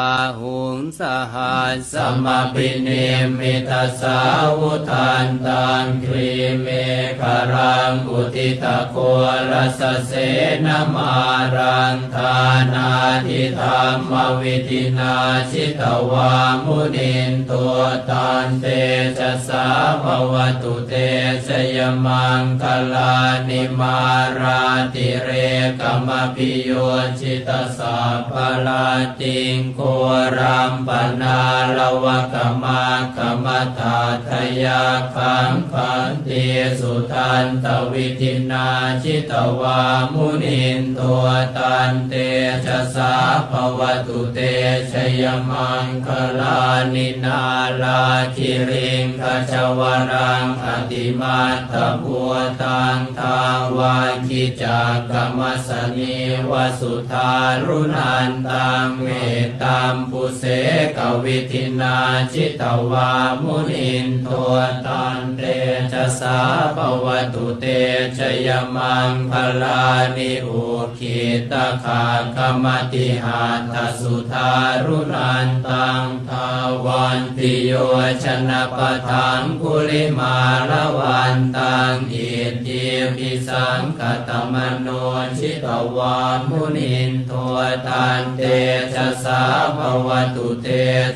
อา หุงสหัสสมปิเนมิตาสาวุทานตังครีเมฆรังอุทิตะโครสเสนมารังทานาทิธรรมวิธินาชิตวามุนินตัวตานเตจะสาภวตุเตชยมังคลานิมาราติเรกมพิโยชิตสาภลาติงโครัมปนาลวะกมากมตาทยาคังคันติสุทันตวิธินาชิตวามุนินตัวตันเตชะสาภวตุเตชยมังคลานินาลาคิริงขจวรังอติมาตบัวตังทาวาคิจากกรรมสนีวสุธารุนันตังเมตตามปุเสกวิธินาจิตวามุนินตัวตัน ชะสาภวตุเตชยมังคลานิอุคิตาคากมติหาทสุธารุนันตังทาวันติโยชนะปะทังกุลิมาละวันตังอิทิปิสังกตมโนชิตวามุนินตัวตันเตชะสาภวตุเต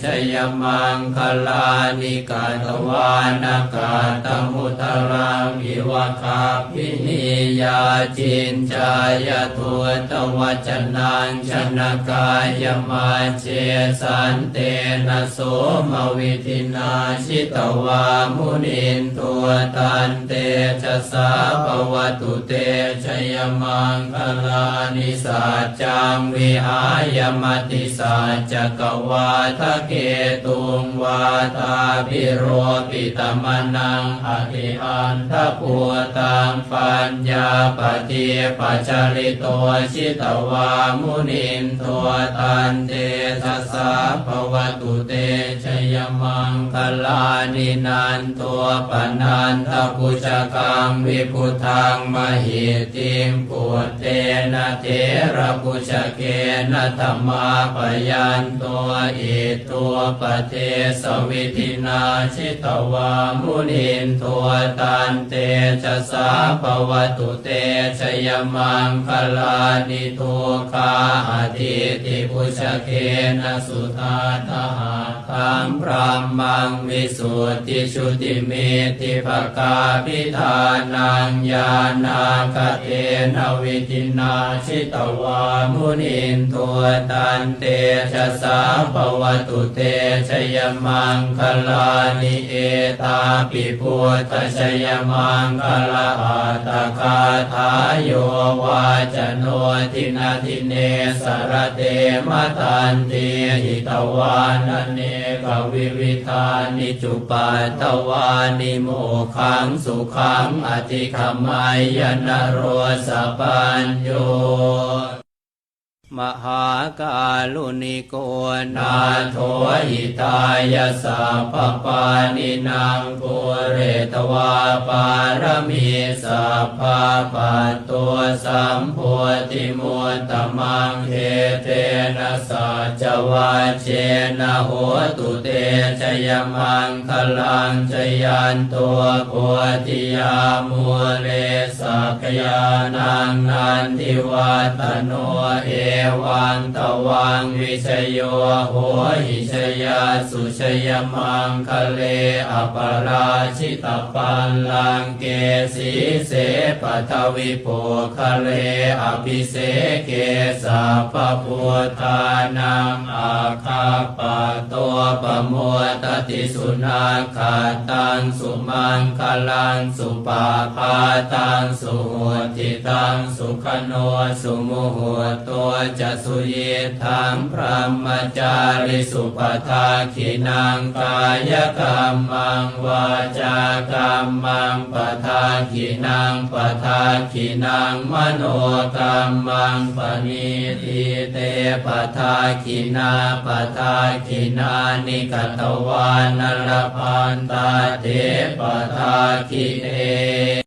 ชยมังคลานิกาตวานากาตมตรังอิวคาพินิยาจินจายทัวตวัจนังชนะกายมาเจสันเตนะโสมวิธินาชิตวามุนินตัวตันเตชะสาภวตุเตชยมังคลานิสัจจังวิหายมติสัจจกวาทะเกตุงวาตาพิโรปิตมนังอธิอันทปัวตังปัญญาปฏิปัจจริโตชิตวามุนินตัวตันเตชะสาภวตุเตชยมังคลานินันตัวปนันทปุจกังวิพุทังมหิติมปุตเตนะเทระปุจเกนะธรรมาปยันตัวอิตัวปเทสวิธินาชิตวามุนินตัวตันเตชะสาภวตุเตชยมังคลานิทุคาอธิติปุชเกนะสุธาทหาคังพรามังวิสุทธิชุติเมติภกาพิธานังญาณาคเทนวิธินาชิตวามุนินตัวตันเตชะสาภวตุเตชยมังคลานิเอตาปิพุทธชยมังคลาอัตคาทายโยวาจโนทินาทิเนสรเตมตันเตหิตวานเนกวิวิธานิจุปัตตวานิโมขังสุขังอธิขมายนโรสปัญโย มหากาลุนิโกนานาโทหิตายาสัพพปานินางปุเรตวาปารมีสัพพะปัตตัวสัมโพธิมุตตมังเทเตนะสัจวาเจนะโหตุเตชยมังคลังชยันตัวโพธิยามุเลสักยานังนันทิวัตโนเอวังตวังวิชโยโหหิชยาสุชยมังคะเลอปราชิตปัลลังเกสีเสปทวิโปคะเลอภิเสเกสัพพพุทธานังอาคาปะตัวปะโมตติสุนาคาตังสุมังคลังสุปาพาตังสุโหติตังสุขโนสุโมโหตัวจะสุเยทังพระมจาริสุปทาขินังกายกรรมังวาจากรรมังปทาขินังปทาขินังมโนกรรมังปณิทิเตปทาขินาปทาขินานิกตวานรพันตาเทปทาขิเน